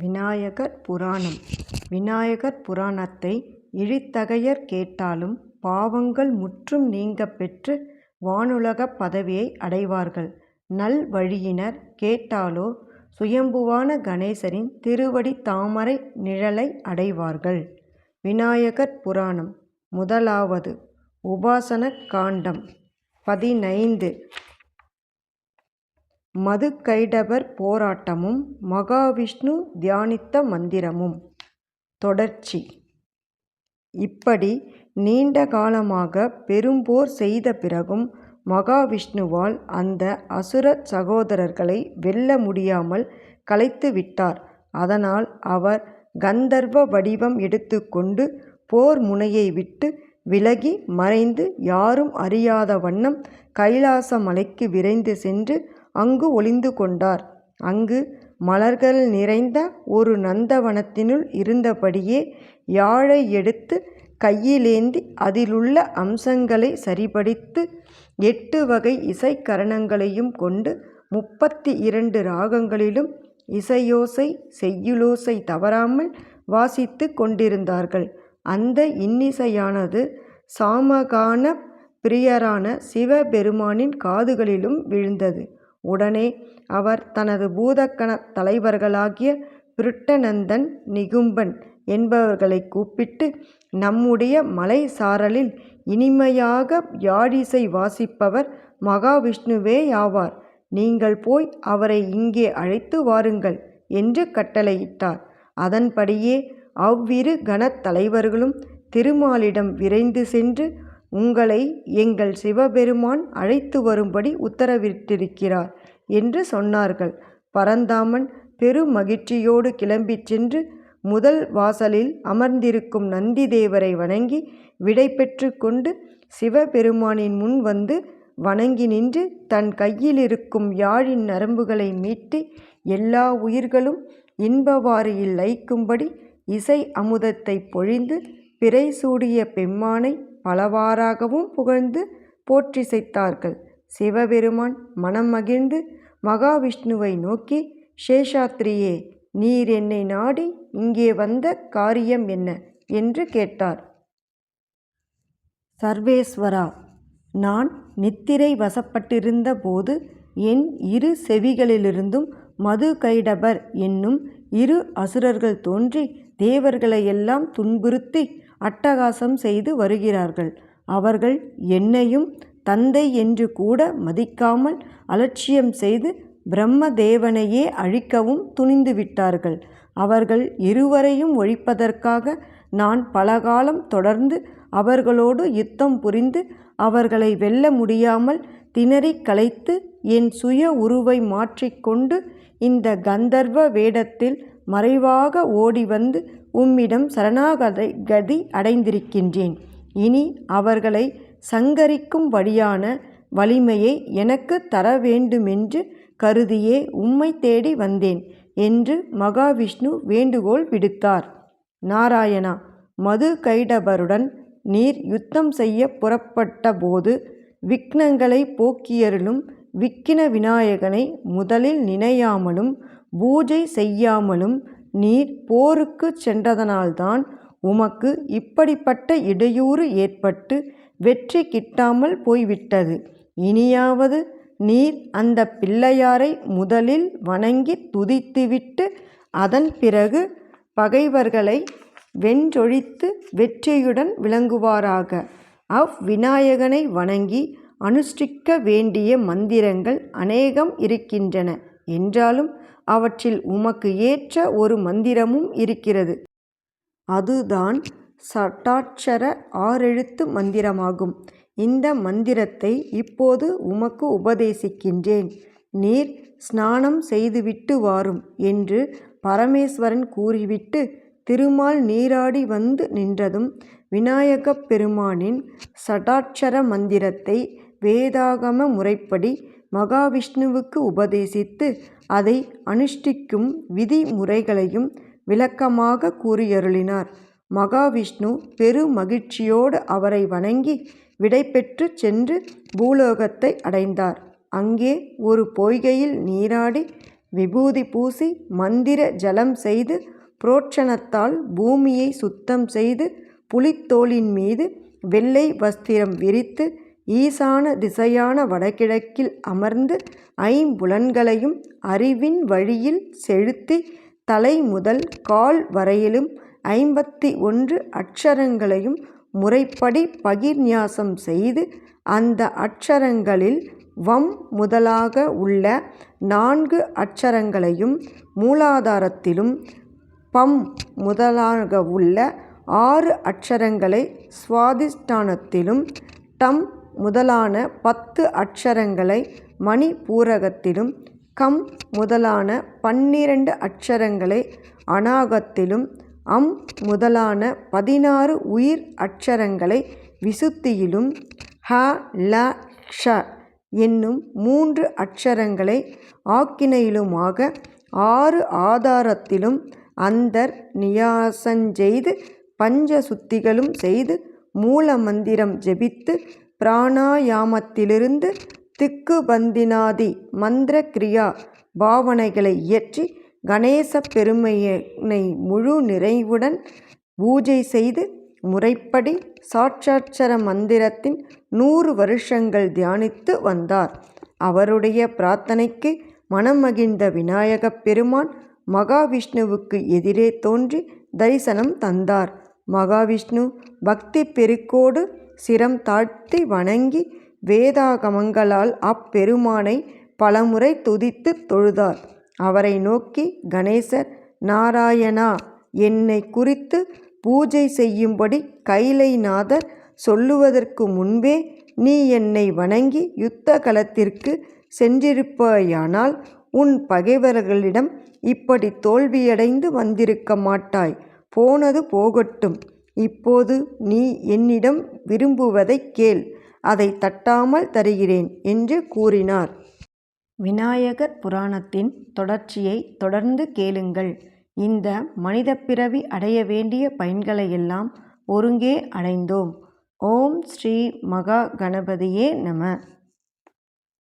விநாயகர் புராணம் விநாயகர் புராணத்தை இழித்தகையர் கேட்டாலும் பாவங்கள் முற்றும் நீங்கப் பெற்று வானுலகப் பதவியை அடைவார்கள். நல்வழியினர் கேட்டாலோ சுயம்புவான கணேசரின் திருவடி தாமரை நிழலை அடைவார்கள். விநாயகர் புராணம் முதலாவது உபாசன காண்டம் பதினைந்து மதுகைடபர் போராட்டமும் மகாவிஷ்ணு தியானித்த மந்திரமும். தொடர்ச்சி இப்படி நீண்ட காலமாக பெரும்போர் செய்த பிறகும் மகாவிஷ்ணுவால் அந்த அசுர சகோதரர்களை வெல்ல முடியாமல் கலைத்து விட்டார். அதனால் அவர் கந்தர்வ வடிவம் எடுத்துக்கொண்டு போர் முனையை விட்டு விலகி மறைந்து யாரும் அறியாத வண்ணம் கைலாச மலைக்கு விரைந்து சென்று அங்கு ஒளிந்து கொண்டார். அங்கு மலர்கள் நிறைந்த ஒரு நந்தவனத்தினுள் இருந்தபடியே யாழை எடுத்து கையிலேந்தி அதிலுள்ள அம்சங்களை சரிபடித்து எட்டு வகை இசைக்கரணங்களையும் கொண்டு முப்பத்தி இரண்டு ராகங்களிலும் இசையோசை செய்யுளோசை தவறாமல் வாசித்துக் கொண்டிருந்தார்கள். அந்த இன்னிசையானது சாமகான பிரியரான சிவபெருமானின் காதுகளிலும் விழுந்தது. உடனே அவர் தனது பூதக்கண தலைவர்களாகிய பிருட்டநந்தன் நிகும்பன் என்பவர்களை கூப்பிட்டு நம்முடைய மலை சாரலில் இனிமையாக யாழிசை வாசிப்பவர் மகாவிஷ்ணுவேயாவார். நீங்கள் போய் அவரை இங்கே அழைத்து வாருங்கள் என்று கட்டளையிட்டார். அதன்படியே அவ்விரு கணத் தலைவர்களும் திருமாலிடம் விரைந்து சென்று உங்களை எங்கள் சிவபெருமான் அழைத்து வரும்படி உத்தரவிட்டிருக்கிறார் என்று சொன்னார்கள். பரந்தாமன் பெருமகிழ்ச்சியோடு கிளம்பிச் சென்று முதல் வாசலில் அமர்ந்திருக்கும் நந்திதேவரை வணங்கி விடை பெற்று கொண்டு சிவபெருமானின் முன் வந்து வணங்கி நின்று தன் கையிலிருக்கும் யாழின் நரம்புகளை மீட்டி எல்லா உயிர்களும் இன்பவாரியில் லயிக்கும்படி இசை அமுதத்தைப் பொழிந்து பிறை சூடிய பெம்மானை பலவாறாகவும் புகழ்ந்து போற்றிசைத்தார்கள். சிவபெருமான் மனம் மகிழ்ந்து மகாவிஷ்ணுவை நோக்கி சேஷாத்ரியே நீர் என்னை நாடி இங்கே வந்த காரியம் என்ன? என்று கேட்டார். சர்வேஸ்வரா நான் நித்திரை வசப்பட்டிருந்த போது என் இரு செவிகளிலிருந்தும் மது கைடபர் என்னும் இரு அசுரர்கள் தோன்றி தேவர்களையெல்லாம் துன்புறுத்தி அட்டகாசம் செய்து வருகிறார்கள். அவர்கள் என்னையும் தந்தை என்று கூட மதிக்காமல் அலட்சியம் செய்து பிரம்மதேவனையே அழிக்கவும் துணிந்து விட்டார்கள் அவர்கள் இருவரையும் ஒழிப்பதற்காக நான் பலகாலம் தொடர்ந்து அவர்களோடு யுத்தம் புரிந்து அவர்களை வெல்ல முடியாமல் திணறிக் கலைத்து என் சுய உருவை மாற்றிக்கொண்டு இந்த கந்தர்வ வேடத்தில் மறைவாக ஓடி வந்து உம்மிடம் சரணாகதை கதி அடைந்திருக்கின்றேன். இனி அவர்களை சங்கரிக்கும் வழியான வலிமையை எனக்கு தர வேண்டுமென்று கருதியே உம்மை தேடி வந்தேன் என்று மகாவிஷ்ணு வேண்டுகோள் விடுத்தார். நாராயணா மது கைடபருடன் நீர் யுத்தம் செய்ய புறப்பட்ட போது விக்னங்களை போக்கியருளும் விக்கின விநாயகனை முதலில் நினையாமலும் பூஜை செய்யாமலும் நீர் போருக்கு சென்றதனால்தான் உமக்கு இப்படிப்பட்ட இடையூறு ஏற்பட்டு வெற்றி கிட்டாமல் போய்விட்டது. இனியாவது நீர் அந்த பிள்ளையாரை முதலில் வணங்கி துதித்துவிட்டு அதன் பிறகு பகைவர்களை வென்றொழித்து வெற்றியுடன் விளங்குவாராக. அவ்விநாயகனை வணங்கி அனுஷ்டிக்க வேண்டிய மந்திரங்கள் அநேகம் இருக்கின்றன. என்றாலும் அவற்றில் உமக்கு ஏற்ற ஒரு மந்திரமும் இருக்கிறது. அதுதான் சடாட்சர ஆறெழுத்து மந்திரமாகும். இந்த மந்திரத்தை இப்போது உமக்கு உபதேசிக்கின்றேன். நீர் ஸ்நானம் செய்துவிட்டு வாரும் என்று பரமேஸ்வரன் கூறிவிட்டு திருமால் நீராடி வந்து நின்றதும் விநாயகப் பெருமானின் சடாட்சர மந்திரத்தை வேதாகம முறைப்படி மகாவிஷ்ணுவுக்கு உபதேசித்து அதை அனுஷ்டிக்கும் விதிமுறைகளையும் விளக்கமாக கூறியருளினார். மகாவிஷ்ணு பெருமகிழ்ச்சியோடு அவரை வணங்கி விடைபெற்று சென்று பூலோகத்தை அடைந்தார். அங்கே ஒரு பொய்கையில் நீராடி விபூதி பூசி மந்திர ஜலம் செய்து புரோட்சணத்தால் பூமியை சுத்தம் செய்து புலித்தோலின் மீது வெள்ளை வஸ்திரம் விரித்து ஈசான திசையான வடகிழக்கில் அமர்ந்து ஐம்புலன்களையும் அறிவின் வழியில் செலுத்தி தலை முதல் கால் வரையிலும் ஐம்பத்தி ஒன்று அட்சரங்களையும் முறைப்படி பகிர்நியாசம் செய்து அந்த அட்சரங்களில் வம் முதலாக உள்ள நான்கு அட்சரங்களையும் மூலாதாரத்திலும் பம் முதலாக உள்ள ஆறு அட்சரங்களை சுவாதிஷ்டானத்திலும் டம் முதலான பத்து அட்சரங்களை மணிபூரகத்திலும் கம் முதலான பன்னிரண்டு அட்சரங்களை அநாகத்திலும் அம் முதலான பதினாறு உயிர் அட்சரங்களை விசுத்தியிலும் ஹ ல ஷ என்னும் மூன்று அட்சரங்களை ஆக்கினையிலுமாக ஆறு ஆதாரத்திலும் அந்தர் நியாசஞ்செய்து பஞ்ச சுத்திகளும் செய்து மூலமந்திரம் ஜெபித்து பிராணாயாமத்திலிருந்து திக்குபந்தினாதி மந்திர கிரியா பாவனைகளை இயற்றி கணேச பெருமையினை முழு நிறைவுடன் பூஜை செய்து முறைப்படி சாட்சாட்சர மந்திரத்தின் நூறு வருஷங்கள் தியானித்து வந்தார். அவருடைய பிரார்த்தனைக்கு மனமகிழ்ந்த விநாயகப் பெருமான் மகாவிஷ்ணுவுக்கு எதிரே தோன்றி தரிசனம் தந்தார். மகாவிஷ்ணு பக்தி பெருக்கோடு சிரம் தாழ்த்தி வணங்கி வேதாகமங்களால் அப்பெருமானை பலமுறை துதித்து தொழுதார். அவரை நோக்கி கணேசர் நாராயணா என்னை குறித்து பூஜை செய்யும்படி கைலைநாதர் சொல்லுவதற்கு முன்பே நீ என்னை வணங்கி யுத்த களத்திற்கு சென்றிருப்பாயானால் உன் பகைவர்களிடம் இப்படி தோல்வியடைந்து வந்திருக்க மாட்டாய். போனது போகட்டும். இப்போது நீ என்னிடம் விரும்புவதைக் கேள் அதை தட்டாமல் தருகிறேன் என்று கூறினார். விநாயகர் புராணத்தின் தொடர்ச்சியை தொடர்ந்து கேளுங்கள். இந்த மனித பிறவி அடைய வேண்டிய பயன்களையெல்லாம் ஒருங்கே அடைந்தோம். ஓம் ஸ்ரீ மகா கணபதியே நம.